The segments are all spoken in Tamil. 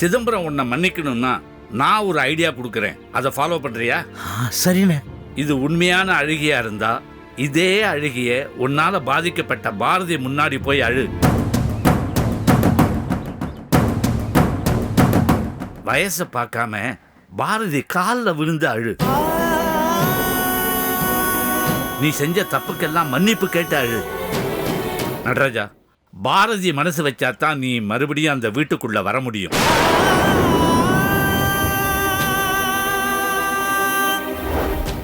சிதம்பரம் உன்னை மன்னிக்கணும்னா நான் ஒரு ஐடியா கொடுக்குறேன். அதை ஃபாலோ பண்றியா? ஆ சரிண்ணே. இது உண்மையான அழுகியா இருந்தா இதே அழுகிய உன்னால பாதிக்கப்பட்ட பாரதி முன்னாடி போய் அழு. வயசை பார்க்காம பாரதி காலில் விழுந்து அழு. நீ செஞ்ச தப்புக்கெல்லாம் மன்னிப்பு கேட்டு அழு. நடராஜா பாரதி மனசு வச்சாதான் நீ மறுபடியும் அந்த வீட்டுக்குள்ள வர முடியும்.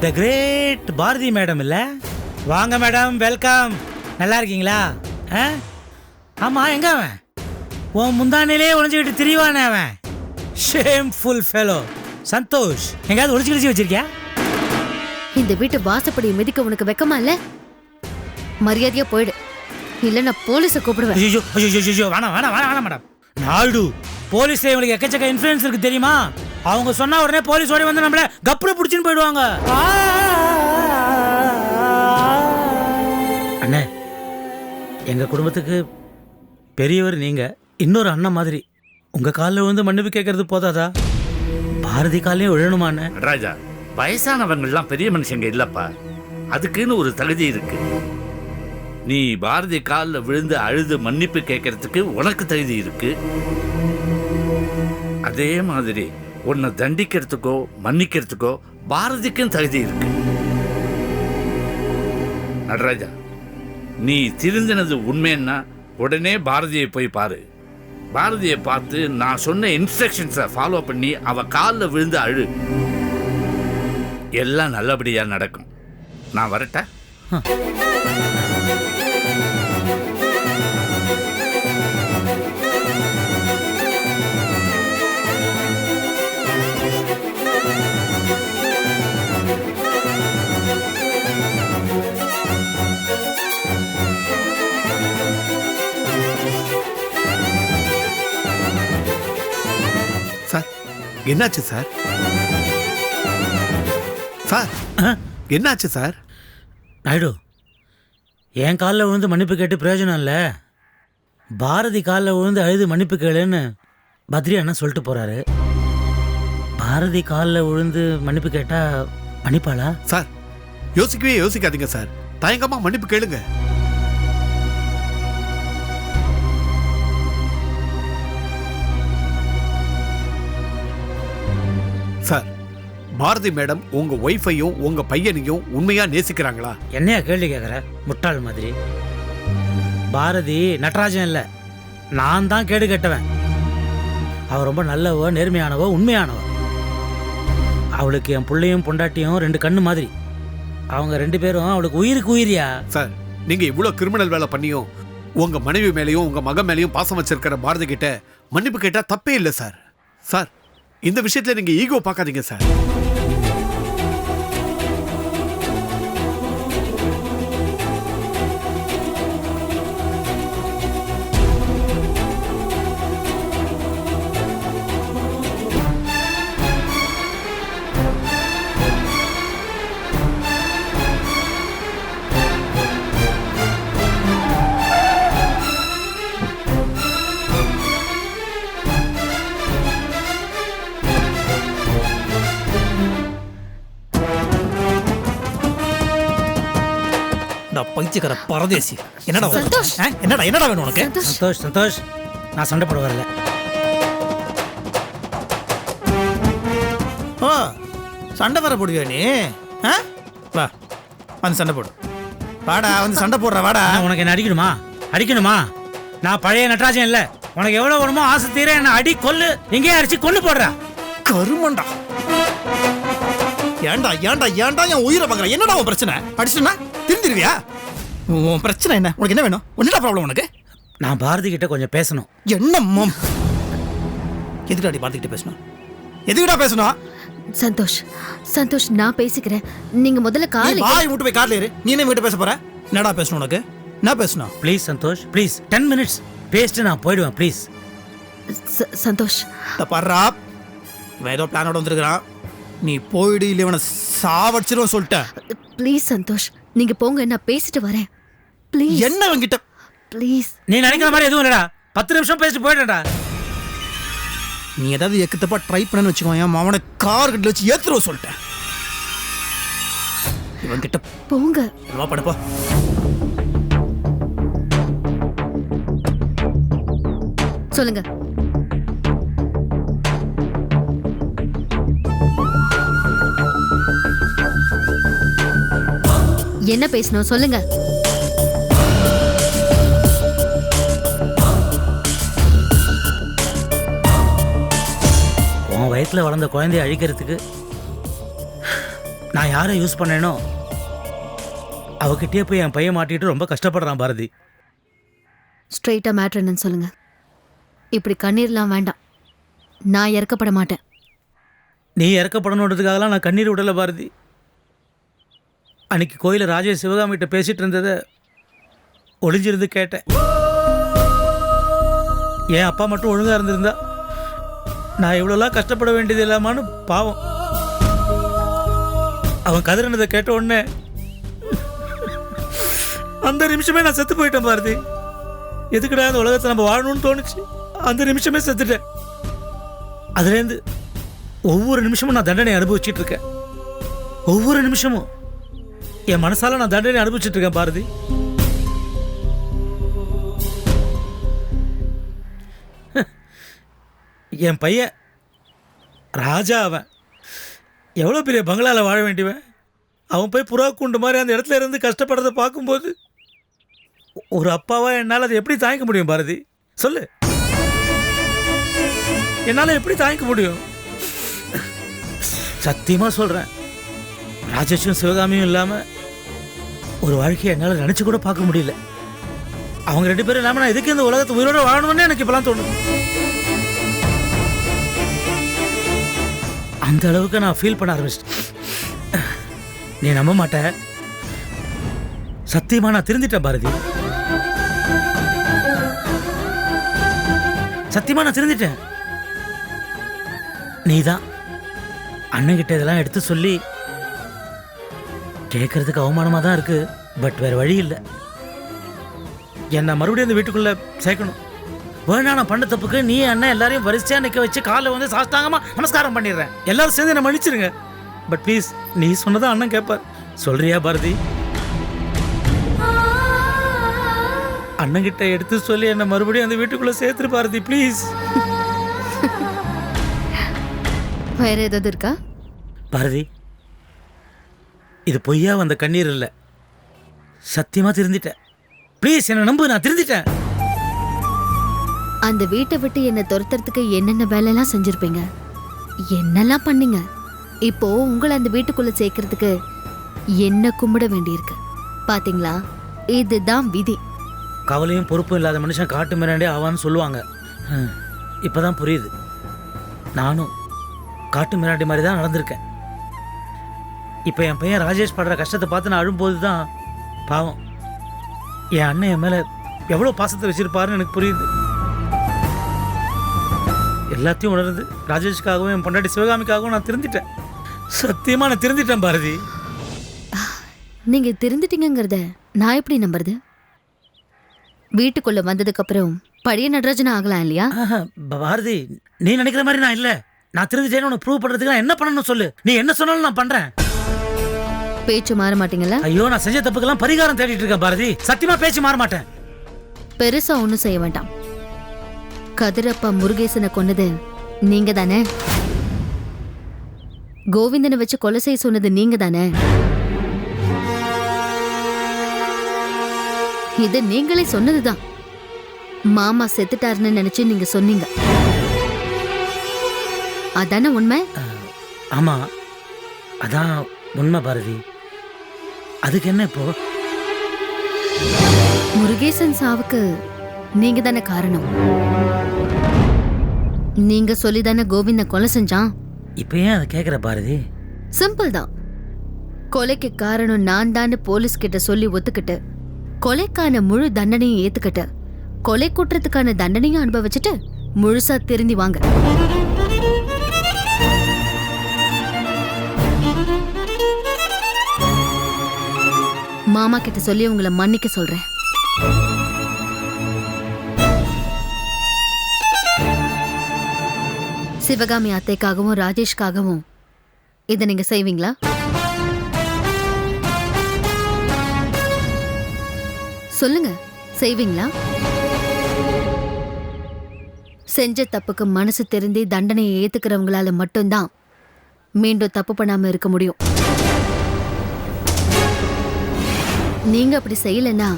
த கிரேட் பாரதி மேடம் இல்ல? வாங்க மேடம் வெல்கம் நல்லா இருக்கீங்களா? ஆ? ஆமா எங்க அவன்? உன் முந்தானிலே ஒளிஞ்சுக்கிட்டு திரிவானே அவன். ஷேம்ஃபுல் ஃபெலோ சந்தோஷ் எங்கேயாவது ஒளிச்சு கிழிச்சு வச்சிருக்கியா? இந்த வீட்டு வாசப்படியை மிதிக்க உனக்கு வெக்கமா இல்ல? மரியாதையா போயிடு. இல்ல நான் போலீஸ கூப்பிடுவேன். ஐயோ ஐயோ ஐயோ வேணாம் வேணாம் வேணாம் வேணாம் மேடம். நாயுடு போலீஸ்ல இவங்களுக்கு எக்கச்சக்க இன்ஃப்ளூயன்ஸ் இருக்கு தெரியுமா? அவங்க சொன்னா உடனே போலீஸ் ஓடி வந்து நம்மள கப்புற புடிச்சுன்னு போயிடுவாங்க. அண்ணே எங்க குடும்பத்துக்கு பெரியவர் நீங்க இன்னொரு அண்ணன் மாதிரி. உங்க காலில் வந்து மன்னிப்பு கேட்கறது போதாதா? பாரதி காலையும் விழணுமா அண்ணே? நடராஜா வயசானவங்கள்லாம் பெரிய மனுஷங்க இல்லப்பா. அதுக்குன்னு ஒரு தகுதி இருக்கு. நீ பாரதி காலில் விழுந்து அழுது மன்னிப்பு கேட்கறதுக்கு உனக்கு தகுதி இருக்கு? அதே மாதிரி உன்னை தண்டிக்கிறதுக்கோ மன்னிக்கிறதுக்கோ பாரதிக்கும் தகுதி இருக்கு. நடராஜா நீ திருந்தினது உண்மைன்னா உடனே பாரதியை போய் பாரு. பாரதியை பார்த்து நான் சொன்ன இன்ஸ்ட்ரக்ஷன்ஸை ஃபாலோ பண்ணி அவ காலில் விழுந்து அழு. எல்லாம் நல்லபடியாக நடக்கும். நான் வரட்டா? என்னாச்சு சார்? சார் என்னாச்சு சார்? நாயுடு என் காலில் விழுந்து மன்னிப்பு கேட்டு பிரயோஜனம் இல்லை. பாரதி காலில் விழுந்து அழுது மன்னிப்பு கேளுன்னு பத்ரி அண்ணன் சொல்லிட்டு போறாரு. பாரதி காலில் விழுந்து மன்னிப்பு கேட்டா மன்னிப்பாளா? சார் யோசிக்கவே யோசிக்காதீங்க சார். தயங்கமா மன்னிப்பு கேளுங்க. சார் பாரதி மேடம் உங்க ஒய்ஃபையும் உங்க பையனையும் உண்மையா நேசிக்கிறாங்களா? என்னையா கேள்வி கேட்குற முட்டாள் மாதிரி. பாரதி நடராஜன் இல்லை. நான் தான் கேடு கெட்டவன். அவ ரொம்ப நல்லவ நேர்மையானவ உண்மையானவ. அவளுக்கு என் பிள்ளையும் பொண்டாட்டியும் ரெண்டு கண்ணு மாதிரி. அவங்க ரெண்டு பேரும் அவளுக்கு உயிருக்கு உயிரியா? சார் நீங்க இவ்வளவு கிரிமினல் வேலை பண்ணியும் உங்க மனைவி மேலயும் உங்க மகன் மேலயும் பாசம் வச்சிருக்கிற பாரதி கிட்ட மன்னிப்பு கேட்டா தப்பே இல்லை சார். சார் இந்த விஷயத்துல நீங்க ஈகோ பார்க்காதீங்க சார். பைத்தியக்கார பரதேசி. என்னடா வேணும்? சந்தோஷ். ஆ? என்னடா என்னடா வேணும் உனக்கு? சந்தோஷ். சந்தோஷ் சந்தோஷ். நான் சண்டை போட வரல ஓ சண்டை வர போடுவியா நீ? ஆ? வா வந்து சண்டை போடு. வாடா வந்து சண்டை போடுற வாடா. உனக்கு என்ன அடிக்கணுமா? அடிக்கணுமா? நான் பழைய நடராஜன் இல்ல. உனக்கு எவ்வளவு வேணுமோ ஆசை தீர என்ன அடி கொல்லு எங்கேயே அடிச்சு கொல்லு போடுறா. கருமண்டா. ஏன்டா ஏன்டா ஏன்டா என் உயிரை பார்க்குற? என்னடா உன் பிரச்சனை? அடிச்சுனா திருந்திருவியா? உன் பிரச்சனை என்ன? உனக்கு என்ன வேணும்? என்னடா ப்ராப்ளம் உனக்கு? நான் பாரதி கிட்ட கொஞ்சம் பேசணும். என்ன மம்? எதுக்குடா பார்த்துக்கிட்டு பேசணும்? எதுக்குடா பேசணும்? சந்தோஷ் சந்தோஷ் நான் பேசிக்கிறேன். நீங்க முதல்ல நீ காலை வாய் விட்டு போய் கார்ல ஏறு. நீ என்ன வீட்டு பேச போற? என்னடா பேசணும் உனக்கு? என்ன பேசணும்? Please Santosh please ten minutes பேசிட்டு நான் போயிடுவேன் ப்ளீஸ் ச- சந்தோஷ். பர்றா இவன் ஏதோ பிளானோட வந்திருக்கிறான். நீ போயிடு இல்லை இவனை சாவடிச்சிருவன் சொல்லிட்டேன் ப்ளீஸ் சந்தோஷ் நீங்க போங்க நான் பேசிட்டு வரேன். ப்ளீஸ் என்ன அவன்கிட்ட கிட்ட? ப்ளீஸ் நீ நினைக்கிற மாதிரி எதுவும் இல்லடா. பத்து நிமிஷம் பேசிட்டு போயிடுறா நீ ஏதாவது எக்கத்தப்பா ட்ரை பண்ணன்னு வச்சுக்கோ என் மாவனை கார் கட்டில் வச்சு ஏத்துருவ சொல்லிட்டேன். இவன் கிட்ட போங்க. வா படுப்பா? சொல்லுங்க. என்ன பேசணும்? சொல்லுங்க. வயித்துல வளர்ந்த குழந்தைய அழிக்கிறதுக்கு நான் யாரை யூஸ் பண்ணேனோ அவகிட்டயே போய் என் பையன் மாட்டிட்டு ரொம்ப கஷ்டப்படுறான் பாரதி. ஸ்ட்ரெயிட்டா மேட்ரு என்னன்னு சொல்லுங்க. இப்படி கண்ணீர்லாம் வேண்டாம். நான் இறக்கப்பட மாட்டேன். நீ இறக்கப்படணுன்றதுக்காகலாம் நான் கண்ணீர் விடல பாரதி. அன்னைக்கு கோயில ராஜேஷ் சிவகாமிகிட்ட பேசிட்டு இருந்ததை ஒளிஞ்சிருந்து கேட்டேன். என் அப்பா மட்டும் ஒழுங்கா இருந்திருந்தா நான் இவ்வளோலாம் கஷ்டப்பட வேண்டியது இல்லாமான்னு பாவம். அவன் கதறினதை கேட்ட உடனே அந்த நிமிஷமே நான் செத்து போயிட்டேன் பாரதி. எதுக்குடா அந்த உலகத்தை நம்ம வாழணும்னு தோணுச்சு? அந்த நிமிஷமே செத்துட்டேன். அதுலேருந்து ஒவ்வொரு நிமிஷமும் நான் தண்டனை அனுபவிச்சுட்டு இருக்கேன். ஒவ்வொரு நிமிஷமும் என் மனசால நான் தண்டனை அனுபவிச்சிட்டு இருக்கேன் பாரதி. என் பையன் ராஜா அவன். எவ்வளோ பெரிய பங்களாவில் வாழ வேண்டியவன்? அவன் போய் புறா கூண்டு மாதிரி அந்த இடத்துல இருந்து கஷ்டப்படுறதை பார்க்கும்போது ஒரு அப்பாவா என்னால் அதை எப்படி தாங்கிக்க முடியும் பாரதி? சொல்லு. என்னால் எப்படி தாங்கிக்க முடியும்? சத்தியமாக சொல்கிறேன் ராஜேஷும் சிவகாமியும் இல்லாமல் ஒரு வாழ்க்கையை என்னால் நினச்சி கூட பார்க்க முடியல. அவங்க ரெண்டு பேரும் இல்லாமல் நான் எதுக்கு இந்த உலகத்தை உயிரோடு வாழணும்னு எனக்கு இப்போலாம் தோணுது. அந்த அளவுக்கு நான் ஃபீல் பண்ண ஆரம்பிச்சிட்டேன். நீ நம்ப மாட்ட. சத்தியமா நான் திருந்திட்டேன் பாரதி. சத்தியமா நான் திருந்திட்டேன். நீதான். அண்ணன்கிட்ட இதெல்லாம் எடுத்து சொல்லி கேட்கறதுக்கு அவமானமா தான் இருக்கு. பட் வேற வழி இல்லை. என்னை மறுபடியும் இந்த வீட்டுக்குள்ள சேர்க்கணும். வேணா நான் பண்ண தப்புக்கு நீ அண்ணன் எல்லாரையும் வரிசையா நிக்க வச்சு காலை வந்து சாஷ்டாங்கமா நமஸ்காரம் பண்ணிடுறேன். எல்லாரும் சேர்ந்து என்ன மன்னிச்சிருங்க. பட் ப்ளீஸ் நீ சொன்னதான் அண்ணன் கேட்பார் சொல்றியா பாரதி? அண்ணன்கிட்ட எடுத்து சொல்லி என்னை மறுபடியும் அந்த வீட்டுக்குள்ள சேர்த்துரு பாரதி ப்ளீஸ் வேற ஏதாவது இருக்கா? பாரதி இது பொய்யா வந்த கண்ணீர் இல்லை சத்தியமா திருந்திட்டேன். ப்ளீஸ் என்னை நம்பு நான் திருந்திட்டேன். அந்த வீட்டை விட்டு என்னை துரத்துறதுக்கு என்னென்ன வேலையெல்லாம் செஞ்சுருப்பீங்க? என்னெல்லாம் பண்ணீங்க? இப்போ உங்களை அந்த வீட்டுக்குள்ளே சேர்க்கறதுக்கு என்ன கும்பிட வேண்டியிருக்கு? பாத்தீங்களா? இதுதான் விதி. கவலையும் பொறுப்பும் இல்லாத மனுஷன் காட்டு மிராண்டே ஆவான்னு சொல்லுவாங்க. ஹம், இப்பதான் புரியுது. நானும் காட்டு மிராண்டி மாதிரி தான் நடந்திருக்கேன். இப்போ என் பையன் ராஜேஷ் படுற கஷ்டத்தை பார்த்து நான் அழும்போது தான் பாவம். என் அண்ணன் என் மேலே எவ்வளோ பாசத்தை வச்சிருப்பாருன்னு எனக்கு புரியுது. எல்லாத்தையும் உணர்ந்து ராஜேஷ்காகவும் என் பொண்டாட்டி சிவகாமிக்காகவும் நான் திருந்திட்டேன். சத்தியமாக நான் திருந்திட்டேன் பாரதி. நீங்க திருந்துட்டீங்கங்கிறத நான் எப்படி நம்புறது? வீட்டுக்குள்ள வந்ததுக்கு அப்புறம் பழைய நடராஜனா ஆகலாம் இல்லையா? பாரதி நீ நினைக்கிற மாதிரி நான் இல்ல. நான் தெரிஞ்சுட்டேன்னு உனக்கு ப்ரூவ் பண்றதுக்கு நான் என்ன பண்ணணும் சொல்லு. நீ என்ன சொன்னாலும் நான் பண்றேன். பேச்சு மாற மாட்டீங்கல்ல ஐயோ நான் செஞ்ச தப்புக்கெல்லாம் பரிகாரம் தேடிட்டு இருக்கேன் பாரதி. சத்தியமா பேச்சு மாற மாட்டேன். பெருசா ஒண்ணும் செய்ய வேண்டாம். கதிரப்பா முருகேசனை கொன்னது நீங்க தானே? கோவிந்தனை வச்சு கொலை செய்ய சொன்னது நீங்க தானே? இது நீங்களே சொன்னதுதான் மாமா செத்துட்டாருன்னு நினைச்சு நீங்க சொன்னீங்க. அதானே உண்மை? ஆமா. அதான் உண்மை பாரதி. அதுக்கு என்ன இப்போ? முருகேசன் சாவுக்கு நீங்க தானே காரணம். நீங்க சொல்லி தானே கோவிந்த கொலை செஞ்சான்? இப்போ ஏன் அதை கேட்குற பாரதி? சிம்பிள் தான். கொலைக்கு காரணம் நான் தான் போலீஸ் கிட்ட சொல்லி ஒத்துக்கிட்டு கொலைக்கான முழு தண்டனையும் ஏத்துக்கிட்டு கொலை குற்றத்துக்கான தண்டனையும் அனுபவிச்சுட்டு முழுசா திருந்தி வாங்க. மாமா கிட்ட சொல்லி உங்களை மன்னிக்க சொல்றேன். சிவகாமி அத்தைக்காகவும் ராஜேஷ்காகவும் இதை நீங்க செய்வீங்களா? சொல்லுங்க செய்வீங்களா? செஞ்ச தப்புக்கு மனசு திருந்தி தண்டனையை ஏத்துக்கிறவங்களால மட்டும்தான் மீண்டும் தப்பு பண்ணாம இருக்க முடியும். நீங்க அப்படி செய்யலைன்னா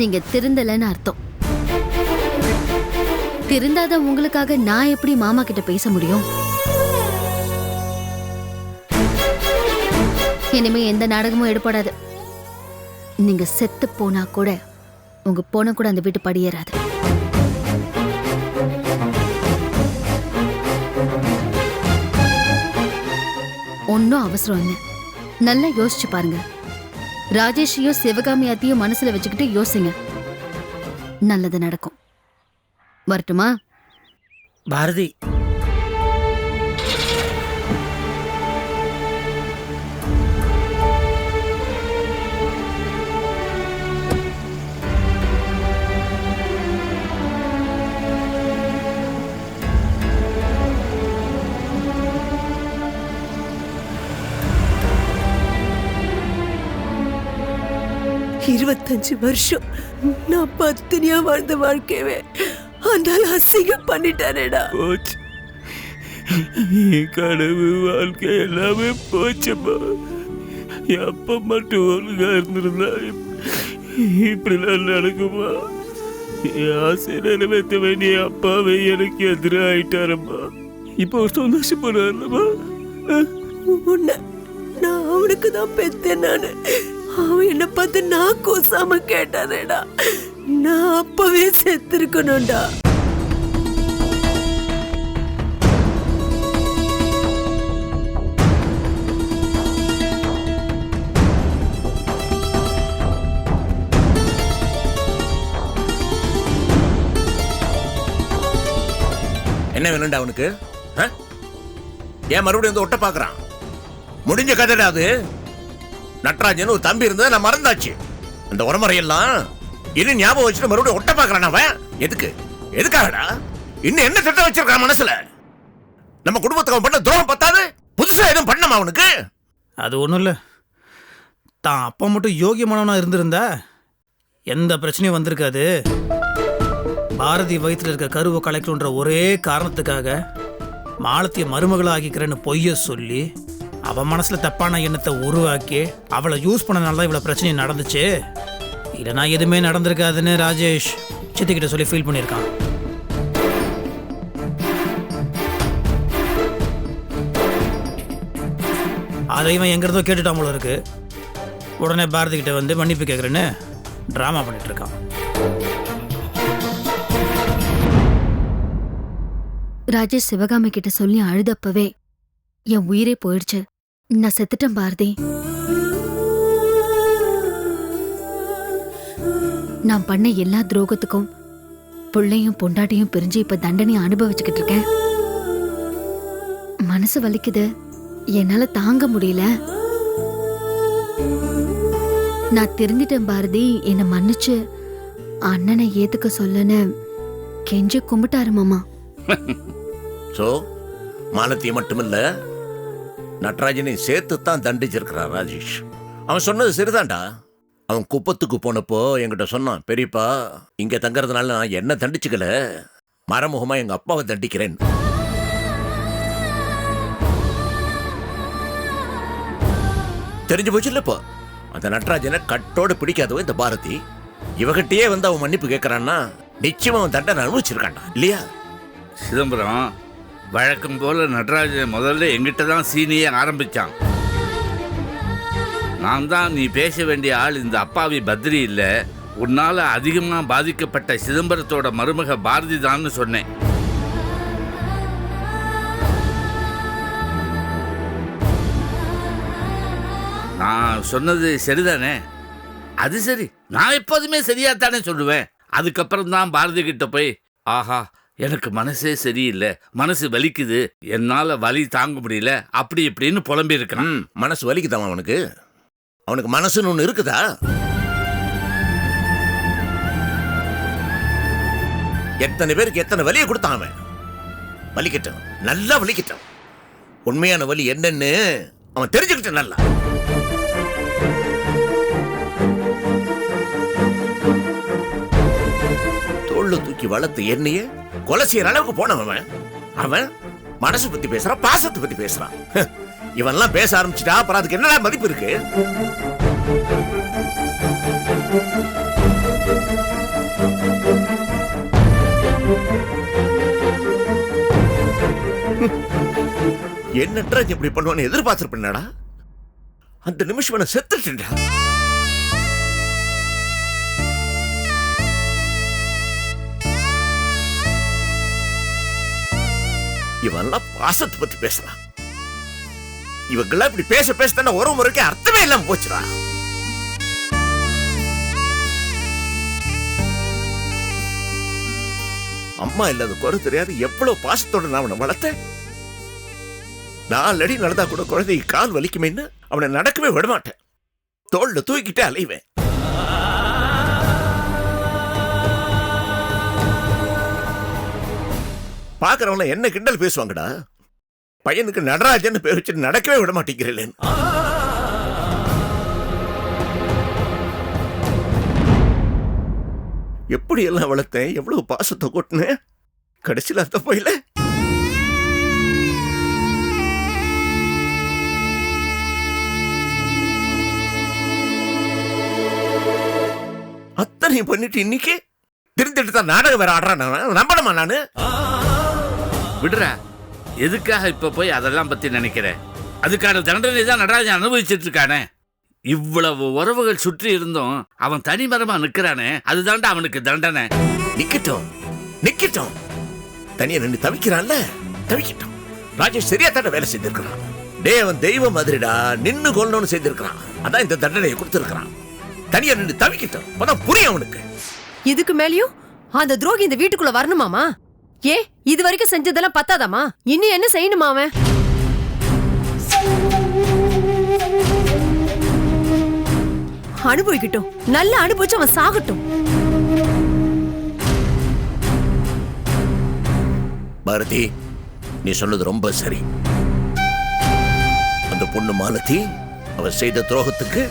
நீங்க திருந்தலைன்னு அர்த்தம். திருந்தாத உங்களுக்காக நான் எப்படி மாமா கிட்ட பேச முடியும்? இனிமே எந்த நாடகமும் எடுபடாது. நீங்க செத்து போனா கூட உங்க போன கூட அந்த வீட்டு படியேறாது ஒன்றும் அவசரம் இல்லை. நல்லா யோசிச்சு பாருங்க. ராஜேஷையும் சிவகாமி அத்தையும் மனசுல வச்சுக்கிட்டு யோசிங்க. நல்லது நடக்கும். வரட்டுமா? பாரதி. இருபத்தஞ்சு வருஷம் நான் பத்தினியா வாழ்ந்த வாழ்க்கையவே அந்த ஆள் அசிங்கம் பண்ணிட்டானேடா போச்சு. என் கனவு வாழ்க்கை எல்லாமே என் அப்பா மட்டும் ஒழுங்கா இருந்திருந்தா இப்படிலாம் நடக்குமா? ஆசை நிறைவேற்ற வேண்டிய அப்பாவை எனக்கு எதிராக ஆயிட்டாரம்மா இப்போ சந்தோஷப்படுறாருமா உன்னை நான் அவனுக்கு தான் பெத்தேன் நானு. அவன் என்ன பார்த்து நான் கூசாம கேட்டானேடா நான் அப்பவே செத்துருக்கணும்டா. என்ன வேணும்டா அவனுக்கு ஆ? ஏன் மறுபடியும் வந்து ஒட்ட பாக்குறான் முடிஞ்ச கதைடா அது. நட்ராஜன் ஒரு தம்பி இருந்தது நான் மறந்தாச்சு. அந்த உரமுறையெல்லாம் இன்னும் ஞாபகம் வச்சுட்டு மறுபடியும் ஒட்ட பாக்குறான் அவன்? எதுக்கு? எதுக்காகடா? இன்னும் என்ன திட்டம் வச்சிருக்கான் மனசுல? நம்ம குடும்பத்துக்கு அவன் பண்ண துரோகம் பத்தாது? புதுசா எதுவும் பண்ணமா அவனுக்கு? அது ஒன்றும் இல்லை. தான் அப்பா மட்டும் யோகியமானவனா இருந்திருந்தா எந்த பிரச்சனையும் வந்திருக்காது. பாரதி வயிற்றில் இருக்க கருவை கலைக்கணுன்ற ஒரே காரணத்துக்காக மாலத்திய மருமகளாக ஆக்கிக்கிறேன்னு பொய்ய சொல்லி அவன் மனசில் தப்பான எண்ணத்தை உருவாக்கி அவளை யூஸ் பண்ணனால தான் இவ்வளோ பிரச்சனை நடந்துச்சு. இல்லைனா எதுவுமே நடந்திருக்காதுன்னு ராஜேஷ் சித்திக்கிட்ட சொல்லி ஃபீல் பண்ணியிருக்கான். அதை இவன் எங்கிறதோ கேட்டுட்டான் போல இருக்கு. உடனே பாரதி கிட்ட வந்து மன்னிப்பு கேட்குறேன்னு ட்ராமா பண்ணிட்டு இருக்கான். ராஜேஷ் சிவகாமி கிட்ட சொல்லி அழுதப்பவே என் உயிரே போயிடுச்சு. நான் செத்துட்டேன் பாரதி. நான் பண்ண எல்லா துரோகத்துக்கும் பிள்ளையும் பொண்டாட்டியும் பிரிஞ்சு இப்ப தண்டனையை அனுபவிச்சுக்கிட்டு இருக்கேன். மனசு வலிக்குது. என்னால தாங்க முடியல. நான் தெரிஞ்சிட்டேன் பாரதி. என்னை மன்னிச்சு. அண்ணனை ஏத்துக்க சொல்லுன்னு கெஞ்சி கும்பிட்டாரு மாமா. சோ மாலத்தியை மட்டுமில்ல நட்ராஜனை சேர்த்து தான் தண்டிச்சிருக்கிறான் ராஜேஷ். அவன் சொன்னது சரிதான்டா. அவன் குப்பத்துக்கு போனப்போ என்கிட்ட சொன்னான் பெரியப்பா இங்க தங்கறதுனால நான் என்ன தண்டிச்சுக்கல? மரமுகமாக எங்க அப்பாவை தண்டிக்கிறேன். தெரிஞ்சு போச்சு இல்லப்போ அந்த நட்ராஜனை கட்டோடு பிடிக்காதவ இந்த பாரதி. இவகிட்டயே வந்து அவன் மன்னிப்பு கேட்கறான்னா நிச்சயம் அவன் தண்டனை அனுபவிச்சிருக்காண்டா இல்லையா? சிதம்பரம் வழக்கம் போல நடராஜன் முதல்ல எங்கிட்ட தான் சீனியே ஆரம்பிச்சான். நான் தான் நீ பேச வேண்டிய ஆள் இந்த அப்பாவி பத்ரி இல்லை. உன்னால் அதிகமாக பாதிக்கப்பட்ட சிதம்பரத்தோட மருமக பாரதி தான்னு சொன்னேன். நான் சொன்னது சரிதானே? அது சரி. நான் எப்போதுமே சரியாத்தானே சொல்லுவேன். அதுக்கப்புறம் தான் பாரதி கிட்ட போய் ஆஹா எனக்கு மனசே சரியில்லை. மனசு வலிக்குது. என்னால் வலி தாங்க முடியல. அப்படி இப்படின்னு புலம்பி மனசு வலிக்குதாமா அவனுக்கு அவனுக்கு மனசுன்னு ஒன்று இருக்குதா? எத்தனை பேருக்கு எத்தனை வலியை கொடுத்தான் அவன்? வலிக்கிட்டான் நல்லா வலிக்கிட்டான் உண்மையான வலி என்னன்னு அவன் தெரிஞ்சுக்கிட்டான் நல்லா. தோல்ல தூக்கி வளர்த்து என்னையே கொலை செய்யற அளவுக்கு போனவன் அவன். மனசு பத்தி பேசுறான் பாசத்தை பத்தி பேசுறான் இவன்லாம் பேச ஆரம்பிச்சிட்டா அப்புறம் அதுக்கு என்னடா மதிப்பு இருக்கு? என்னட்டா இப்படி பண்ணுவான்னு எதிர்பார்த்திருப்பேன்டா அந்த நிமிஷம் நான் செத்துட்டேன்டா. இவெல்லாம் பாசத்தை பத்தி பேசுறான் இவங்கெல்லாம் இப்படி பேச பேச தானே உறவு முறைக்கு அர்த்தமே இல்லாம போச்சுடா. அம்மா இல்லாத குறை தெரியாது எவ்வளவு பாசத்தோட நான் அவனை வளர்த்தேன்? நாலு அடி நடந்தா கூட குழந்தைக்கு கால் வலிக்குமேன்னு அவனை நடக்கவே விடமாட்டேன். தோல்ல தூக்கிட்டே அலைவேன். பாக்குறவங்க என்ன கிண்டல் பேசுவாங்கடா? பையனுக்கு நடராஜன் பேர் வச்சு நடக்கவே விட மாட்டேங்கிறேன் எப்படி எல்லாம் வளர்த்தேன்? எவ்வளவு பாசத்தை கொட்டினேன்? கடைசியில் அந்த போயில? அத்தனையும் பண்ணிட்டு இன்னைக்கு திருந்திட்டு தான் நாடகம் வேற ஆடுறான் நம்பணுமா நானு? விடுற. எதுக்காக இப்ப போய் அதெல்லாம் பத்தி நினைக்கிறேன் அதுக்கான தண்டனை தான் நடராஜன் அனுபவிச்சிட்டு இருக்கானே இவ்வளவு உறவுகள் சுற்றி இருந்தும் அவன் தனிமரமா நிக்கிறானே அதுதான்டா அவனுக்கு தண்டனை. நிக்கட்டும். நிக்கட்டும். தனியா நின்று தவிக்கிறான்ல? தவிக்கட்டும். ராஜேஷ் சரியா தானே வேலை செஞ்சிருக்கிறான் டே அவன் தெய்வம் மாதிரிடா நின்னு கொல்லணும்னு செஞ்சிருக்கிறான் அதான் இந்த தண்டனையை கொடுத்திருக்கிறான். தனியா நின்று தவிக்கட்டும். அப்பதான் புரியும் அவனுக்கு. இதுக்கு மேலயும் அந்த துரோகி இந்த வீட்டுக்குள்ள வரணுமாமா? ஏ இது வரைக்கும் செஞ்சதெல்லாம் பத்தாதாமா இன்னும் என்ன செய்யணுமா அவன்? அனுபவிக்கட்டும். நல்லா அனுபவிச்சு அவன் சாகட்டும். பாரதி நீ சொன்னது ரொம்ப சரி. அந்த பொண்ணு மாலதி அவ செய்த துரோகத்துக்கு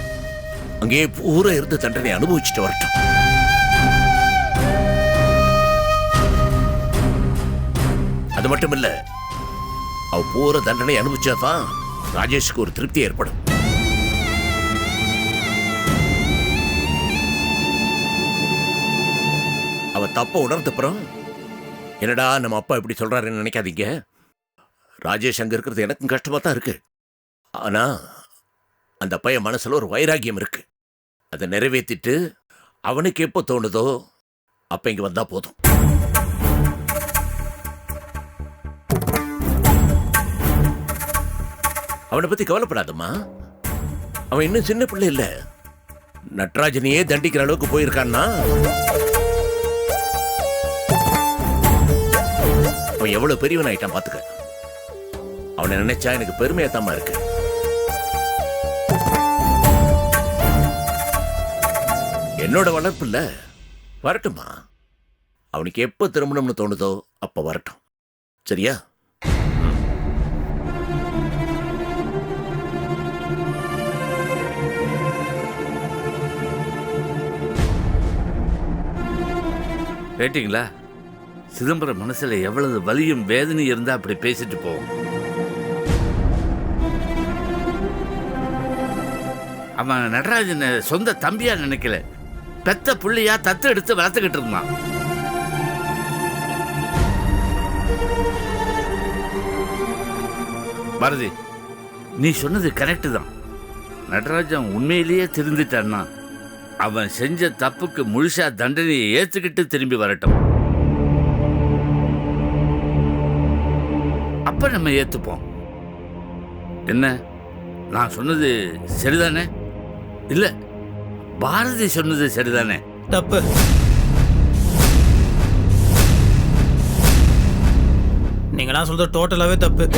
அங்கேயே பூரா இருந்து தண்டனை அனுபவிச்சுட்டு வரட்டும். அது மட்டும் இல்ல அவ போற தண்டனை அனுபவிச்சாதான் ராஜேஷுக்கு ஒரு திருப்தி ஏற்படும். அவ தப்ப உணர்ந்தப்புறம் என்னடா நம்ம அப்பா இப்படி சொல்றாருன்னு நினைக்காதீங்க. ராஜேஷ் அங்க இருக்கிறது எனக்கும் கஷ்டமா தான் இருக்கு. ஆனா அந்த பையன் மனசுல ஒரு வைராகியம் இருக்கு. அதை நிறைவேற்றிட்டு அவனுக்கு எப்போ தோணுதோ அப்ப இங்க வந்தா போதும். அவனை பத்தி கவலைப்படாதம்மா. அவன் இன்னும் சின்ன பிள்ளை இல்ல. நட்ராஜனையே தண்டிக்கிற அளவுக்கு போயிருக்கான்னா? அவன் எவ்வளவு பெரியவன் ஆயிட்டான் பாத்துக்க. அவனை நினைச்சா எனக்கு பெருமையா தாம்மா இருக்கு. என்னோட வளர்ப்பு இல்ல வரட்டுமா அவனுக்கு எப்ப திரும்பணும்னு தோணுதோ அப்ப வரட்டும். சரியா? கேட்டிங்களா? சிதம்பரம் மனசுல எவ்வளவு வலியும் வேதனையும் இருந்தா அப்படி பேசிட்டு போவோம் அவன் நடராஜனை சொந்த தம்பியா நினைக்கல. பெத்த புள்ளையா தத்து எடுத்து வளர்த்துக்கிட்டு இருந்தான். பாரதி நீ சொன்னது கரெக்டு தான். நடராஜன் உண்மையிலேயே திருந்திட்டான்னா அவன் செஞ்ச தப்புக்கு முழுசா தண்டனையை ஏத்துக்கிட்டு திரும்பி வரட்டும். அப்ப நம்ம ஏத்துப்போம். என்ன? நான் சொன்னது சரிதானே? இல்ல பாரதி சொன்னது சரிதானே? தப்பு. நீங்களாம் சொல்றது டோட்டலாவே தப்பு.